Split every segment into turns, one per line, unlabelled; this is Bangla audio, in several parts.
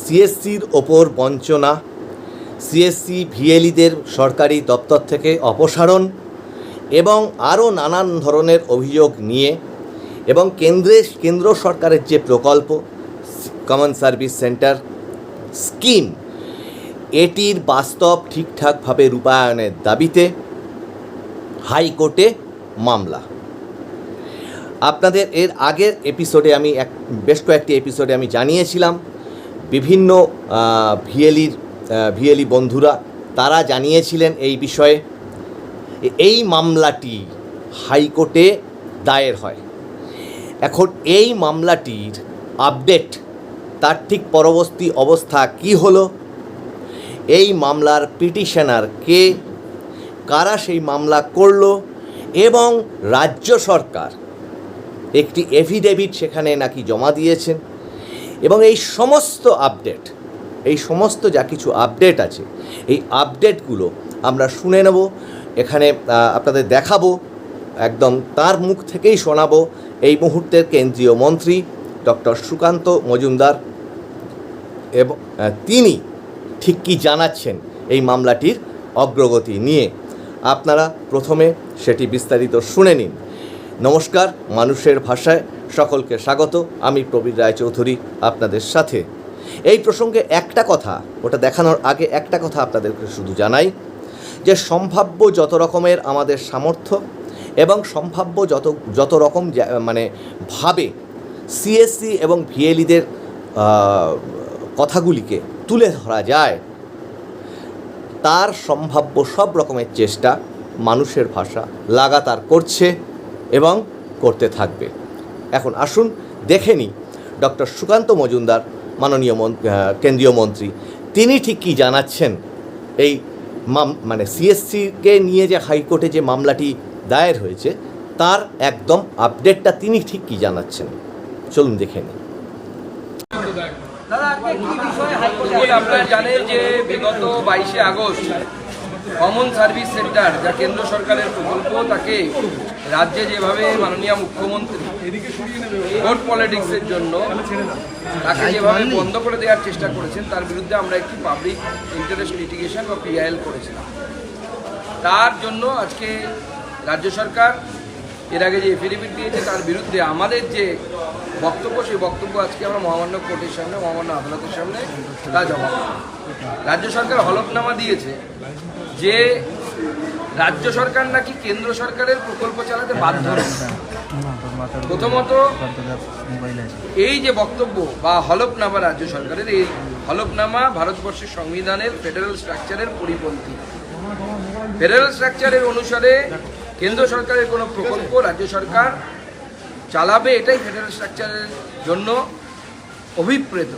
সিএসসির ওপর বঞ্চনা, সিএসসি ভিএলিদের সরকারি দপ্তর থেকে অপসারণ এবং আরও নানান ধরনের অভিযোগ নিয়ে এবং কেন্দ্রে, কেন্দ্র সরকারের যে প্রকল্প, কমন সার্ভিস সেন্টার স্কিম, এটির বাস্তব ঠিকঠাকভাবে রূপায়ণের দাবিতে হাইকোর্টে মামলা। আপনাদের এর আগের এপিসোডে আমি এক, বেশ কয়েকটি এপিসোডে আমি জানিয়েছিলাম বিভিন্ন ভিএলির ভিএলি বন্ধুরা, তারা জানিয়েছিলেন এই বিষয়ে এই মামলাটি হাইকোর্টে দায়ের হয়। এখন এই মামলাটির আপডেট, তার ঠিক পরবর্তী অবস্থা কি হলো? এই মামলার পিটিশনার কে? কারা সেই মামলা করল? এবং রাজ্য সরকার একটি এফিডেভিট সেখানে নাকি জমা দিয়েছেন? এবং এই সমস্ত আপডেট এই সমস্ত যা কিছু আপডেট আছে, এই আপডেটগুলো আমরা শুনে নেব, এখানে আপনাদের দেখাবো, একদম তার মুখ থেকেই শোনাবো এই মুহূর্তের কেন্দ্রীয় মন্ত্রী ডক্টর সুকান্ত মজুমদার এবং তিনি ঠিক কী জানাচ্ছেন এই মামলাটির অগ্রগতি নিয়ে। আপনারা প্রথমে সেটি বিস্তারিত শুনে নিন। নমস্কার, মানুষের ভাষায় সকলকে স্বাগত। আমি প্রবীর রায়চৌধুরী আপনাদের সাথে। এই প্রসঙ্গে একটা কথা, ওটা দেখানোর আগে একটা কথা আপনাদেরকে শুধু জানাই, যে সম্ভাব্য যত রকমের আমাদের সামর্থ্য এবং সম্ভাব্য যত যত রকম মানে ভাবে সিএসসি এবং ভিএলিদের কথাগুলিকে তুলে ধরা যায়, তার সম্ভাব্য সব রকমের চেষ্টা মানুষের ভাষা লাগাতার করছে এবং করতে থাকবে। এখন আসুন দেখে নিই। ডক্টর সুকান্ত মজুমদার মাননীয় মন- কেন্দ্রীয় মন্ত্রী তিনি ঠিক কী জানাচ্ছেন? এই মাম মানে সিএসসিকে নিয়ে যে হাইকোর্টে যে মামলাটি দায়ের হয়েছে তার একদম আপডেটটা তিনি ঠিক কী জানাচ্ছেন? চলুন দেখে নিই।
যেমন আপনারা জানেন যে বিগত বাইশে আগস্ট কমন সার্ভিস সেন্টার, যা কেন্দ্র সরকারের প্রকল্প, তাকে রাজ্যে যেভাবে মাননীয় মুখ্যমন্ত্রী ভোট পলিটিক্সের জন্য তাকে যেভাবে বন্ধ করে দেওয়ার চেষ্টা করেছেন, তার বিরুদ্ধে আমরা একটি পাবলিক ইন্টারেস্ট লিটিগেশন বা পিআইএল করেছিলাম। তার জন্য আজকে রাজ্য সরকার এর আগে যে এফিডেভিট দিয়েছে, তার বিরুদ্ধে আমাদের যে বক্তব্য, সেই বক্তব্য আজকে আমরা মহামান্য কোর্টের সামনে, মহামান্য আদালতের সামনে তা জমা রাজ্য সরকার হলফনামা দিয়েছে যে রাজ্য সরকার নাকি কেন্দ্র সরকারের প্রকল্প চালাতে বাধ্য। প্রথমত, এই যে বক্তব্য বা হলফনামা রাজ্য সরকারের, এই হলফনামা ভারতবর্ষের সংবিধানের ফেডারেল স্ট্রাকচারের পরিপন্থী ফেডারেল স্ট্রাকচারের অনুসারে কেন্দ্র সরকারের কোনো প্রকল্প রাজ্য সরকার চালাবে এটাই ফেডারেল স্ট্রাকচারের জন্য অভিপ্রেত।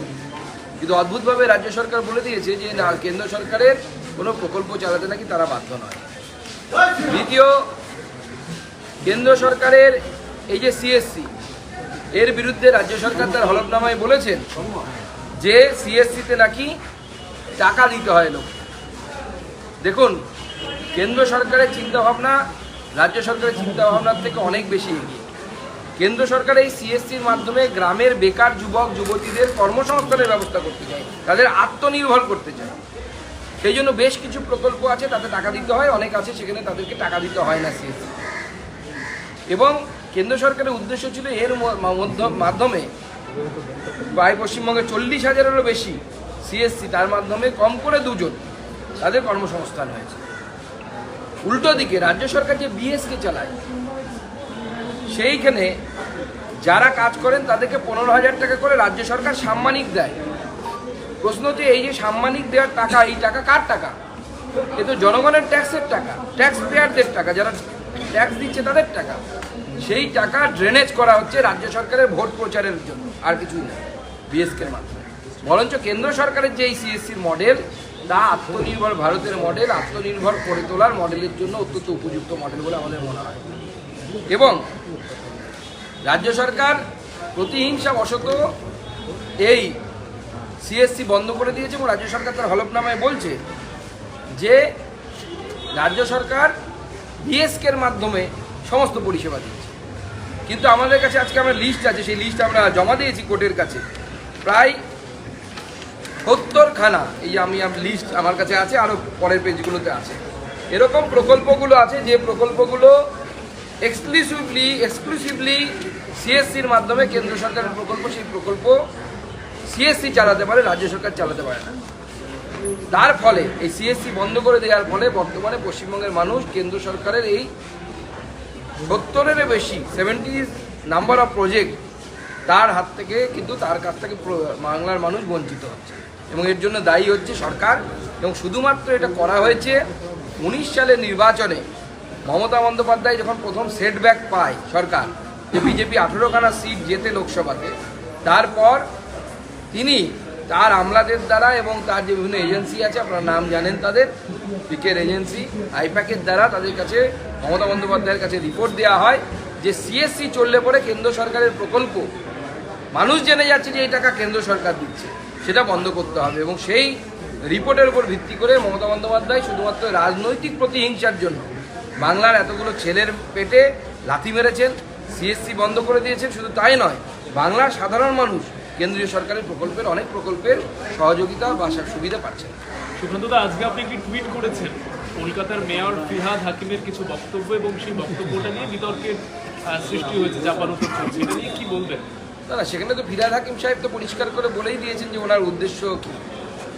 কিন্তু অদ্ভুতভাবে রাজ্য সরকার বলে দিয়েছে যে, না, কেন্দ্র সরকারের কোনো প্রকল্প চালাতে নাকি তারা বাধ্য নয়। দ্বিতীয়, কেন্দ্র সরকারের এই যে সিএসসি এর বিরুদ্ধে রাজ্য সরকার তার হলফনামায় বলেছেন যে সিএসসিতে নাকি টাকা দিতে হয় লোক দেখুন, কেন্দ্র সরকারের চিন্তাভাবনা রাজ্য সরকারের চিন্তাভাবনার থেকে অনেক বেশি এগিয়ে। কেন্দ্র সরকার এই সিএসসির মাধ্যমে গ্রামের বেকার যুবক, যুবতীদের কর্মসংস্থানের ব্যবস্থা করতে চায়, তাদের আত্মনির্ভর করতে চায়। সেই জন্য বেশ কিছু প্রকল্প আছে, তাতে টাকা দিতে হয়, অনেক আছে, সেখানে তাদেরকে টাকা দিতে হয় না সিএসসি। এবং কেন্দ্র সরকারের উদ্দেশ্য ছিল এর মধ্য- মাধ্যমে প্রায় পশ্চিমবঙ্গে চল্লিশ হাজারেরও বেশি সিএসসি, তার মাধ্যমে কম করে দুজন তাদের কর্মসংস্থান হয়েছে। উল্টো দিকে রাজ্য সরকার যে বিএসকে চালায়, সেইখানে যারা কাজ করেন তাদেরকে পনেরো হাজার টাকা করে রাজ্য সরকার সাম্মানিক দেয়। প্রশ্ন হচ্ছে, এই যে সাম্মানিক দেওয়ার টাকা, এই টাকা কার টাকা? এ তো জনগণের ট্যাক্সের টাকা ট্যাক্স পেয়ারদের টাকা, যারা ট্যাক্স দিচ্ছে তাদের টাকা। সেই টাকা ড্রেনেজ করা হচ্ছে রাজ্য সরকারের ভোট প্রচারের জন্য, আর কিছুই না বিএসকের মাধ্যমে। বরঞ্চ কেন্দ্র সরকারের যে এই সিএসসির মডেল তা আত্মনির্ভর ভারতের মডেল আত্মনির্ভর করে তোলার মডেলের জন্য অত্যন্ত উপযুক্ত মডেল বলে আমাদের মনে হয়। এবং রাজ্য সরকার প্রতিহিংসা বশত এই সিএসসি বন্ধ করে দিয়েছে এবং রাজ্য সরকার তার হলফনামায় বলছে যে রাজ্য সরকার বিএসকের মাধ্যমে সমস্ত পরিষেবা দিচ্ছে কিন্তু আমাদের কাছে আজকে আমরা লিস্ট আছে, সেই লিস্ট আমরা জমা দিয়েছি কোর্টের কাছে। প্রায় সত্তরখানা এই আমি লিস্ট আমার কাছে আছে আরও পরের পেজগুলোতে আছে। এরকম প্রকল্পগুলো আছে যে প্রকল্পগুলো এক্সক্লুসিভলি এক্সক্লুসিভলি সিএসসির মাধ্যমে কেন্দ্র সরকারের প্রকল্প, সেই প্রকল্প সিএসসি চালাতে পারে, রাজ্য সরকার চালাতে পারে না। তার ফলে, এই সিএসসি বন্ধ করে দেওয়ার ফলে বর্তমানে পশ্চিমবঙ্গের মানুষ কেন্দ্র সরকারের এই সত্তরের বেশি সেভেন্টি নাম্বার অফ প্রজেক্ট তার হাত থেকে, কিন্তু তার কাছ থেকে বাংলার মানুষ বঞ্চিত হচ্ছে। এবং এর জন্য দায়ী হচ্ছে সরকার এবং শুধুমাত্র এটা করা হয়েছে উনিশ সালের নির্বাচনে মমতা বন্দ্যোপাধ্যায় যখন প্রথম সেটব্যাক পায় সরকার, যে বিজেপি আঠেরোখানা সিট জেতে লোকসভাতে, তারপর তিনি তার আমলাদের দ্বারা এবং তার যে বিভিন্ন এজেন্সি আছে, আপনারা নাম জানেন তাদের পিকের এজেন্সি, আইপ্যাকের দ্বারা তাদের কাছে, মমতা বন্দ্যোপাধ্যায়ের কাছে রিপোর্ট দেওয়া হয় যে সিএসসি চললে পরে কেন্দ্র সরকারের প্রকল্প। মানুষ জেনে যাচ্ছে যে এই টাকা কেন্দ্র সরকার দিচ্ছে। সেটা বন্ধ করতে হবে এবং সেই রিপোর্টের উপর ভিত্তি করে মমতা বন্দ্যোপাধ্যায় শুধুমাত্র রাজনৈতিক প্রতিহিংসার জন্য বাংলার এতগুলো ছেলের পেটে লাথি মেরেছেন সিএসসি বন্ধ করে দিয়েছেন, শুধু তাই নয়, বাংলার সাধারণ মানুষ কেন্দ্রীয় সরকারের প্রকল্পের অনেক প্রকল্পের সহযোগিতা বা সুবিধা পাচ্ছেন।
সুকান্তদা আজকে আপনি একটি টুইট করেছেন। কলকাতার মেয়র ফিহাদ হাকিমের কিছু বক্তব্য এবং সেই বক্তব্যটা নিয়ে বিতর্কের সৃষ্টি হয়েছে চাপানোতর চলছে এটা নিয়ে কি বলবেন?
না না, সেখানে তো ফিরাদ হাকিম সাহেব তো পরিষ্কার করে বলেই দিয়েছেন যে ওনার উদ্দেশ্য কি?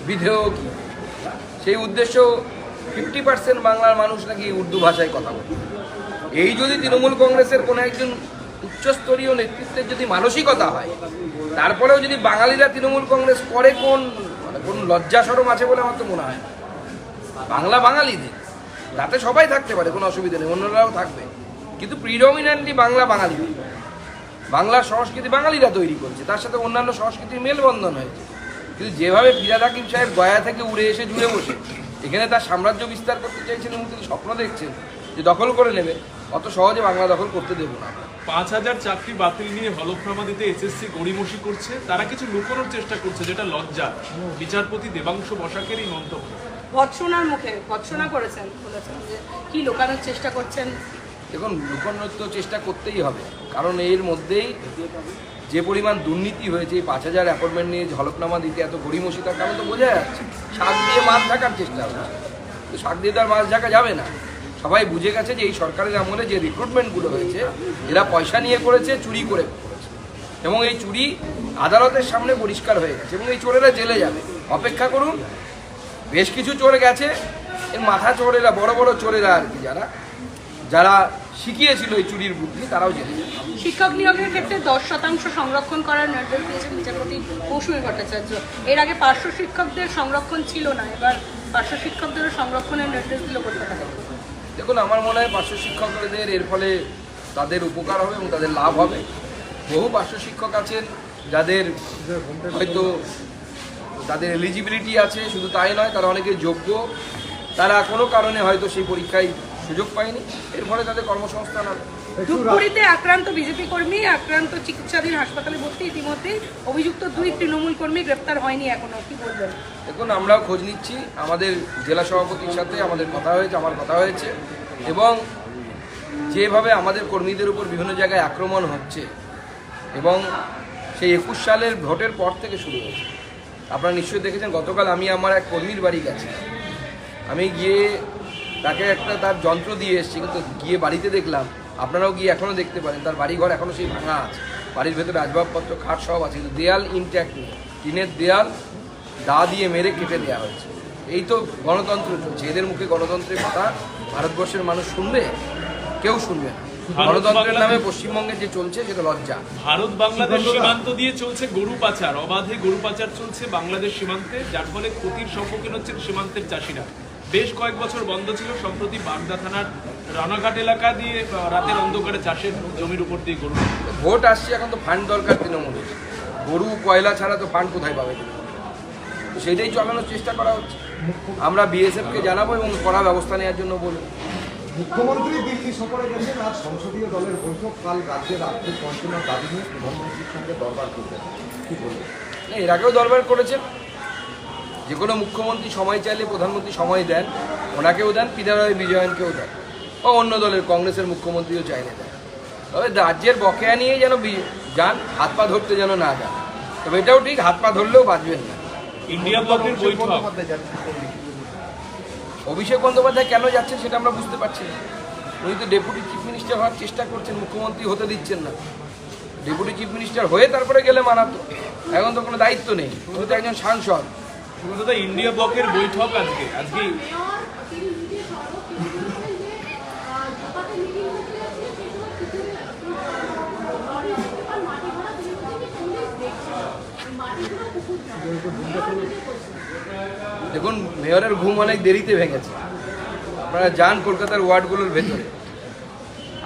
বিধেয় কি? সেই উদ্দেশ্য ফিফটি পার্সেন্ট বাংলার মানুষ নাকি উর্দু ভাষায় কথা বলে। এই যদি তৃণমূল কংগ্রেসের কোনো একজন উচ্চস্তরীয় নেতৃত্বের যদি মানসিকতা হয়, তারপরেও যদি বাঙালিরা তৃণমূল কংগ্রেস করে কোন মানে কোন লজ্জা সরম আছে বলে আমার তো মনে হয় বাংলা বাঙালিদের, তাতে সবাই থাকতে পারে, কোনো অসুবিধা নেই, অন্যরাও থাকবে। কিন্তু প্রিডমিনেন্টলি বাংলা বাঙালিদের। বাংলার সংস্কৃতি বাঙালিরা তৈরি করছে তার সাথে অন্যান্য সংস্কৃতির মেলবন্ধন হয়েছে। কিন্তু যেভাবে ফিরাদ হাকিম সাহেব গয়া থেকে উড়ে এসে জুড়ে বসে এখানে তার সাম্রাজ্য বিস্তার করতে চাইছেন এবং তিনি স্বপ্ন দেখছেন যে দখল করে নেবে অত সহজে বাংলা দখল করতে দেবো না।
পাঁচ হাজার চাকরি বাতিল নিয়ে হলফনামা দিতে এসএসসি গড়িমসি করছে তারা কিছু লুকোনোর চেষ্টা করছে যেটা লজ্জা। বিচারপতি দেবাংশ বসাকের এই মন্তব্য।
ভৎসনার মুখে ভৎসনা করেছেন বলেছেন যে কি লোকানোর চেষ্টা করছেন
দেখুন লুকোনোর তো চেষ্টা করতেই হবে। কারণ এর মধ্যেই যে পরিমাণ দুর্নীতি হয়েছে পাঁচ হাজার অ্যাপয়েন্টমেন্ট নিয়ে ঝলকনামা দিতে এত গড়িমসি তার কারণ তো বোঝা যাচ্ছে। শাক দিয়ে মাছ ঢাকার চেষ্টা হচ্ছে তো শাক দিয়ে তো আর মাছ ঢাকা যাবে না। সবাই বুঝে গেছে যে এই সরকারের আমলে যে রিক্রুটমেন্টগুলো হয়েছে, এরা পয়সা নিয়ে করেছে, চুরি করে করেছে। এবং এই চুরি আদালতের সামনে পরিষ্কার হয়ে গেছে এবং এই চোরেরা জেলে যাবে। অপেক্ষা করুন, বেশ কিছু চোর গেছে, এর মাথা চোরেরা, বড় বড় চোরেরা আর কি যারা যারা শিখিয়েছিল এই চুরির বুদ্ধি তারাও যাবে।
শিক্ষক নিয়োগের ক্ষেত্রে দশ শতাংশ সংরক্ষণ করার নির্দেশ দিয়েছেন বিচারপতি মৌসুমী ভট্টাচার্য। এর আগে পার্শ্ব শিক্ষকদের সংরক্ষণ ছিল না এবার পার্শ্ব শিক্ষকদেরও সংরক্ষণের নির্দেশ দিল কলকাতা
দেখুন আমার মনে হয় পার্শ্ব শিক্ষকদের এর ফলে তাদের উপকার হবে এবং তাদের লাভ হবে। বহু পার্শ্ব শিক্ষক আছেন যাদের হয়তো তাদের এলিজিবিলিটি আছে শুধু তাই নয় তারা অনেকে যোগ্য। তারা কোনো কারণে হয়তো সেই পরীক্ষায় সুযোগ পায়নি। এর ফলে তাদের কর্মসংস্থান হবে
ধূপগুড়িতে আক্রান্ত বিজেপি কর্মী আক্রান্ত চিকিৎসাধীন হাসপাতালে ভর্তি ইতিমধ্যেই অভিযুক্ত দুই তৃণমূল কর্মী গ্রেপ্তার হয়নি এখনও। কি বলবেন?
দেখুন আমরাও খোঁজ নিচ্ছি। আমাদের জেলা সভাপতির সাথে আমাদের কথা হয়েছে আমার কথা হয়েছে। এবং যেভাবে আমাদের কর্মীদের উপর বিভিন্ন জায়গায় আক্রমণ হচ্ছে এবং সেই একুশ সালের ভোটের পর থেকে শুরু হয়েছে। আপনারা নিশ্চয়ই দেখেছেন গতকাল আমি আমার এক কর্মীর বাড়ি গেছি। আমি গিয়ে তাকে একটা তার যন্ত্র দিয়ে এসেছি কিন্তু গিয়ে বাড়িতে দেখলাম আপনারাও গিয়ে এখনও দেখতে পারেন তার বাড়িঘর এখনও সেই ভাঙা আছে। বাড়ির ভেতরে আসবাবপত্র খাট সব আছে কিন্তু দেয়াল ইনট্যাক্ট নেই। টিনের দেয়াল দা দিয়ে মেরে কেটে দেওয়া হয়েছে। এই তো গণতন্ত্র চলছে এদের মুখে গণতন্ত্রের কথা ভারতবর্ষের মানুষ শুনবে? কেউ শুনবে না। গণতন্ত্রের নামে পশ্চিমবঙ্গে যে চলছে সেটা লজ্জা।
ভারত বাংলাদেশ সীমান্ত দিয়ে চলছে গরু পাচার অবাধে গরু পাচার চলছে বাংলাদেশ সীমান্তে যার ফলে ক্ষতির সম্মুখীন হচ্ছেন সীমান্তের চাষিরা। বেশ কয়েক বছর বন্ধ ছিল সম্প্রতি বাগদা থানার রানাঘাট এলাকা দিয়ে রাতের অন্ধকারে চাষের জমির উপর দিয়ে গরু
ভোট আসছে এখন তো ফান্ড দরকার তৃণমূলের। গরু কয়লা ছাড়া তো ফান্ড কোথায় পাবে? তো সেটাই চালানোর চেষ্টা করা হচ্ছে। আমরা বিএসএফকে জানাব এবং কড়া ব্যবস্থা নেওয়ার জন্য বলব।
মুখ্যমন্ত্রী দিল্লি সফরে গেছেন আজ সংসদীয় দলের বৈঠক। কাল রাজ্যের আর্থিক বঞ্চনার দাবি নিয়ে প্রধানমন্ত্রীর সঙ্গে দরবার করবেন। কি বলবেন?
না, এর আগেও দরবার করেছেন। যে কোনো মুখ্যমন্ত্রী সময় চাইলে প্রধানমন্ত্রী সময় দেন ওনাকেও দেন পিদারয় বিজয়নকেও দেন। বা অন্য দলের কংগ্রেসের মুখ্যমন্ত্রীও চাইলে দেন। তবে রাজ্যের বকেয়া নিয়ে যেন যান হাত পা ধরতে যেন না যান। তবে এটাও ঠিক হাত পা ধরলেও বাঁচবেন না।
ইন্ডিয়া ব্লকের
অভিষেক বন্দ্যোপাধ্যায় কেন যাচ্ছেন সেটা আমরা বুঝতে পারছি না। উনি তো ডেপুটি চিফ মিনিস্টার হওয়ার চেষ্টা করছেন মুখ্যমন্ত্রী হতে দিচ্ছেন না। ডেপুটি চিফ মিনিস্টার হয়ে তারপরে গেলে মানাতো। এখন তো কোনো দায়িত্ব নেই। উনি তো একজন সাংসদ।
ইন্ডিয়া ব্লকের বৈঠক আজকে আজকে
দেখুন মেয়রের ঘুম অনেক দেরিতে ভেঙেছে। আপনারা যান কলকাতার ওয়ার্ডগুলোর ভেতরে।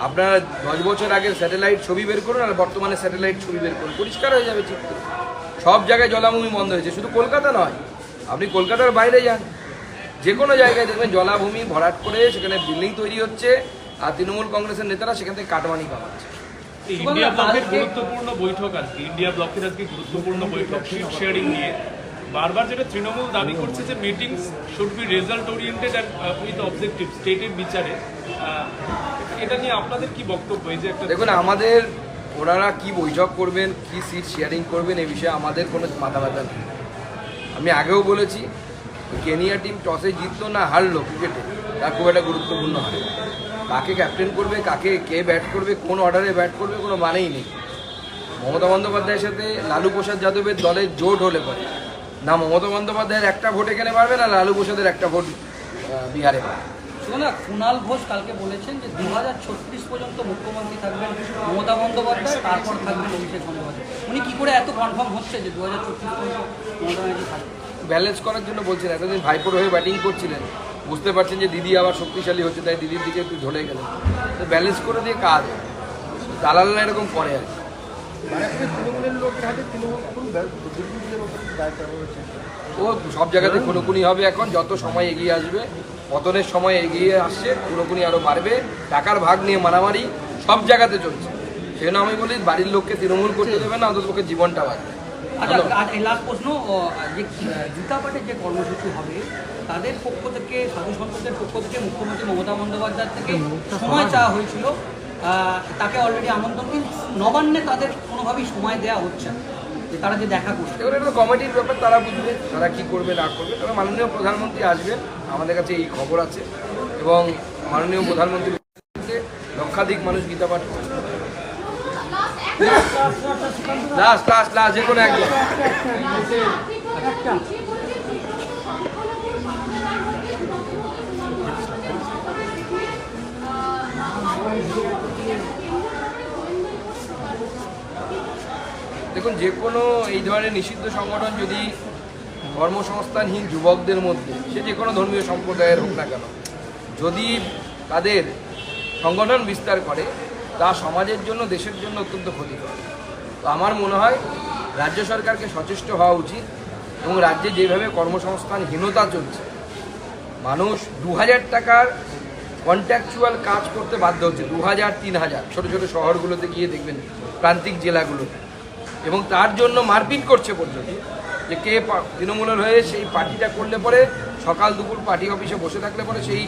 আপনারা দশ বছর আগে স্যাটেলাইট ছবি বের করুন আর বর্তমানে স্যাটেলাইট ছবি বের করুন। পরিষ্কার হয়ে যাবে চিত্র সব জায়গায় জলাভূমি বন্ধ হয়েছে। শুধু কলকাতা নয় আপনি কলকাতার বাইরে যান। যে কোনো জায়গায় দেখবেন জলাভূমি ভরাট করে সেখানে বিল্ডিং তৈরি হচ্ছে আর তৃণমূল কংগ্রেসের নেতারা সেখান থেকে কাটমানি কামাচ্ছে।
এই ইন্ডিয়া ব্লকের গুরুত্বপূর্ণ বৈঠক আজকে ইন্ডিয়া ব্লকের আজকে গুরুত্বপূর্ণ বৈঠক শেয়ারিং নিয়ে। বারবার যেটা তৃণমূল দাবি করছে যে meetings should be result oriented and with objective স্টেটের বিচারে। এটা নিয়ে আপনাদের কি বক্তব্য? এই যে একটা
দেখুন আমাদের ওনারা কি বৈঠক করবেন কি সিট শেয়ারিং করবেন এই বিষয়ে আমাদের কোনো মাথা ব্যথা নেই। আমি আগেও বলেছি, কেনিয়া টিম টসে জিতলো না, হারলো ক্রিকেটে তার খুব একটা গুরুত্বপূর্ণ হয়। কাকে ক্যাপ্টেন করবে, কাকে কে ব্যাট করবে, কোন অর্ডারে ব্যাট করবে, কোনো মানেই নেই। মমতা বন্দ্যোপাধ্যায়ের সাথে লালু প্রসাদ যাদবের দলের জোট হলে পরে। না, মমতা বন্দ্যোপাধ্যায়ের একটা ভোটে এখানে পারবে না, লালু প্রসাদের একটা ভোট বিহারে পাবে
শোনা কুণাল ঘোষ কালকে বলেছেন যে দু হাজার ছত্রিশ পর্যন্ত মুখ্যমন্ত্রী থাকবেন মমতা বন্দ্যোপাধ্যায় তারপর থাকবেন অভিষেক বন্দ্যোপাধ্যায়। উনি কি করে এত কনফার্ম হচ্ছে যে দু হাজার ছত্রিশ পর্যন্ত মমতা ব্যানার্জি
ব্যালেন্স করার জন্য বলছেন এতদিন ভাইপোর হয়ে ব্যাটিং করছিলেন। বুঝতে পারছেন যে দিদি আবার শক্তিশালী হচ্ছে তাই দিদির দিকে একটু ঝলে গেলেন। তো ব্যালেন্স করে দিয়ে কাজ। দালালরা এরকম করে আর কি। ও সব জায়গাতে খুনোখুনি হবে এখন যত সময় এগিয়ে আসবে পতনের সময় এগিয়ে আসছে খুনোখুনি আরও বাড়বে টাকার ভাগ নিয়ে মারামারি সব জায়গাতে চলছে। সেজন্য আমি বলি বাড়ির লোককে তৃণমূল করতে দেবে না অন্তত লোকের জীবনটা বাঁচবে।
আচ্ছা আর এই লাস্ট প্রশ্ন যে জুতাপাটের যে কর্মসূচি হবে তাদের পক্ষ থেকে সাধু সন্তদের পক্ষ থেকে মুখ্যমন্ত্রী মমতা বন্দ্যোপাধ্যায় থেকে সময় চাওয়া হয়েছিল। তাকে অলরেডি আমন্ত্রণ কিন্তু নবান্নে তাদের কোনোভাবেই সময় দেওয়া হচ্ছে না। তারা যে দেখা করছে
এবার এটা কমিটির ব্যাপার তারা বুঝবে তারা কী করবে না করবে তবে মাননীয় প্রধানমন্ত্রী আসবেন আমাদের কাছে এই খবর আছে এবং মাননীয় প্রধানমন্ত্রী লক্ষাধিক মানুষ গীতা পাঠ করছে লাস্ট লাস্ট লাস্ট যে কোনো একজন দেখুন, যে কোনো এই ধরনের নিষিদ্ধ সংগঠন যদি কর্মসংস্থানহীন যুবকদের মধ্যে, সে যে কোনো ধর্মীয় সম্প্রদায়ের হোক না কেন, যদি তাদের সংগঠন বিস্তার করে, তা সমাজের জন্য, দেশের জন্য অত্যন্ত ক্ষতিকর। তো আমার মনে হয়, রাজ্য সরকারকে সচেষ্ট হওয়া উচিত এবং রাজ্যে যেভাবে কর্মসংস্থানহীনতা চলছে, মানুষ দু হাজার টাকার কন্ট্রাকচুয়াল কাজ করতে বাধ্য হচ্ছে দু হাজার তিন হাজার ছোটো ছোটো শহরগুলোতে গিয়ে দেখবেন, প্রান্তিক জেলাগুলোতে। এবং তার জন্য মারপিট করছে পর্যন্ত। যে কে তৃণমূলের হয়ে সেই পার্টিটা করলে পরে সকাল দুপুর পার্টি অফিসে বসে থাকলে পরে সেই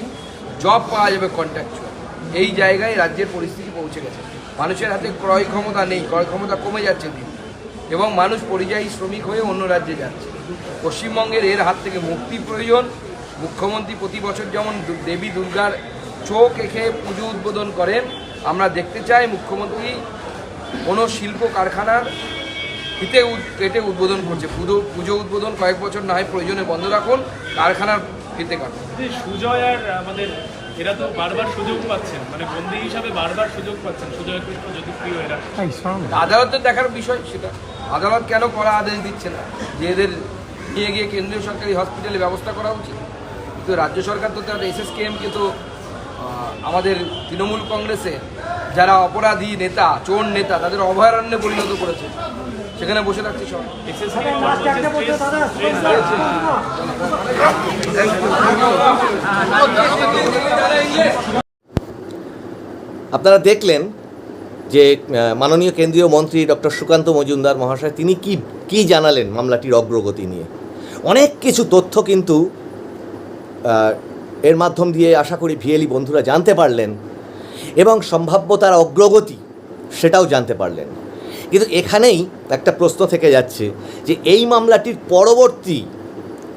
জব পাওয়া যাবে কন্ট্রাকচুয়াল এই জায়গায় রাজ্যের পরিস্থিতি পৌঁছে গেছে। মানুষের হাতে ক্রয় ক্ষমতা নেই, ক্রয় ক্ষমতা কমে যাচ্ছে দিন। এবং মানুষ পরিযায়ী শ্রমিক হয়ে অন্য রাজ্যে যাচ্ছে। পশ্চিমবঙ্গের এর হাত থেকে মুক্তি প্রয়োজন। মুখ্যমন্ত্রী প্রতি বছর যেমন দেবী দুর্গার চোখ এঁকে পুজো উদ্বোধন করেন, আমরা দেখতে চাই মুখ্যমন্ত্রী কোনো শিল্প কারখানার হিতে উদ- পেটে উদ্বোধন করছে। পুজো পুজো উদ্বোধন কয়েক বছর না হয় প্রয়োজনে বন্ধ রাখুন কারখানার ফিতে কাটুন।
সুজয় আর আমাদের এরা তো বারবার সুযোগ পাচ্ছেন। মানে বন্দী হিসাবে বারবার সুযোগ পাচ্ছেন সুজয় কৃষ্ণ জ্যোতিপ্রিয় এরা।
আদালতের দেখার বিষয় সেটা। আদালত কেন করা আদেশ দিচ্ছে না? যে এদের নিয়ে গিয়ে কেন্দ্রীয় সরকারি হসপিটালে ব্যবস্থা করা উচিত। কিন্তু রাজ্য সরকার তো তার এসএসকেএমকে তো আমাদের তৃণমূল কংগ্রেসে যারা অপরাধী নেতা চোর নেতা তাদের অভয়ারণ্যে পরিণত করেছে। সেখানে বসে সব।
আপনারা দেখলেন যে মাননীয় কেন্দ্রীয় মন্ত্রী ডক্টর সুকান্ত মজুমদার মহাশয়, তিনি কি কি জানালেন মামলাটির অগ্রগতি নিয়ে? অনেক কিছু তথ্য কিন্তু এর মাধ্যম দিয়ে আশা করি ভিএলি বন্ধুরা জানতে পারলেন এবং সম্ভাব্যতার অগ্রগতি সেটাও জানতে পারলেন। কিন্তু এখানেই একটা প্রশ্ন থেকে যাচ্ছে যে এই মামলাটির পরবর্তী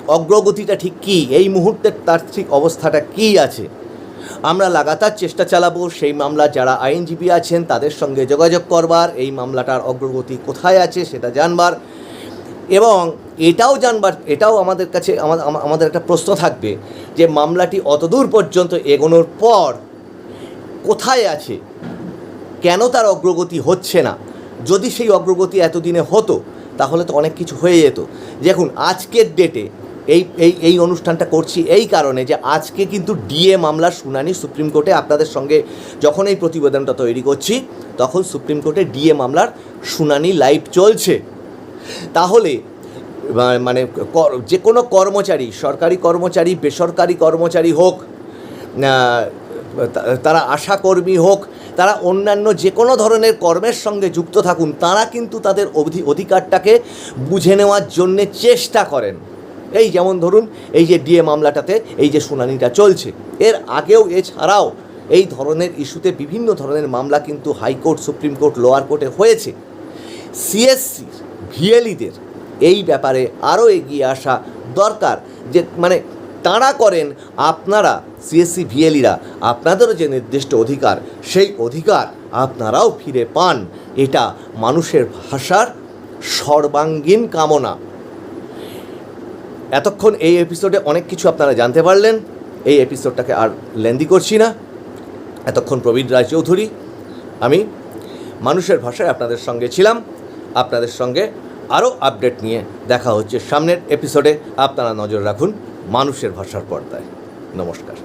অগ্রগতিটা ঠিক কী? এই মুহূর্তের তার ঠিক অবস্থাটা কী আছে? আমরা লাগাতার চেষ্টা চালাবো, সেই মামলা যারা আইনজীবী আছেন তাদের সঙ্গে যোগাযোগ করবার, এই মামলাটার অগ্রগতি কোথায় আছে সেটা জানবার এবং এটাও জানবার, এটাও আমাদের কাছে, আমা- আমা- আমাদের একটা প্রশ্ন থাকবে যে মামলাটি অতদূর পর্যন্ত এগোনোর পর কোথায় আছে? কেন তার অগ্রগতি হচ্ছে না? যদি সেই অগ্রগতি এতদিনে হতো, তাহলে তো অনেক কিছু হয়ে যেত। দেখুন, আজকের ডেটে এই এই এই অনুষ্ঠানটা করছি এই কারণে যে আজকে কিন্তু ডিএ মামলার শুনানি সুপ্রিম কোর্টে আপনাদের সঙ্গে যখন এই প্রতিবেদনটা তৈরি করছি, তখন সুপ্রিম কোর্টে ডিএ মামলার শুনানি লাইভ চলছে। তাহলে মানে যে কোনো কর্মচারী, সরকারি কর্মচারী, বেসরকারি কর্মচারী হোক তারা আশাকর্মী হোক তারা অন্যান্য যে কোনো ধরনের কর্মের সঙ্গে যুক্ত থাকুন, তারা কিন্তু তাদের অধি- অধিকারটাকে বুঝে নেওয়ার জন্যে চেষ্টা করেন। এই যেমন ধরুন, এই যে ডিএ মামলাটাতে এই যে শুনানিটা চলছে, এর আগেও এছাড়াও এই ধরনের ইস্যুতে বিভিন্ন ধরনের মামলা কিন্তু হাইকোর্ট, সুপ্রিম কোর্ট, লোয়ার কোর্টে হয়েছে। সিএসসি ভিএলিদের এই ব্যাপারে আরও এগিয়ে আসা দরকার, যে মানে তাঁরা করেন আপনারা সিএসসি ভিএলিরা আপনাদেরও যে নির্দিষ্ট অধিকার, সেই অধিকার আপনারাও ফিরে পান। এটা মানুষের ভাষার সর্বাঙ্গীন কামনা। এতক্ষণ এই এপিসোডে অনেক কিছু আপনারা জানতে পারলেন। এই এপিসোডটাকে আর লেন্দি করছি না। এতক্ষণ প্রবীণ রায়চৌধুরী আমি মানুষের ভাষায় আপনাদের সঙ্গে ছিলাম। আপনাদের সঙ্গে আরও আপডেট নিয়ে দেখা হচ্ছে সামনের এপিসোডে আপনারা নজর রাখুন। মানুষের ভাষার পর্দায়। নমস্কার।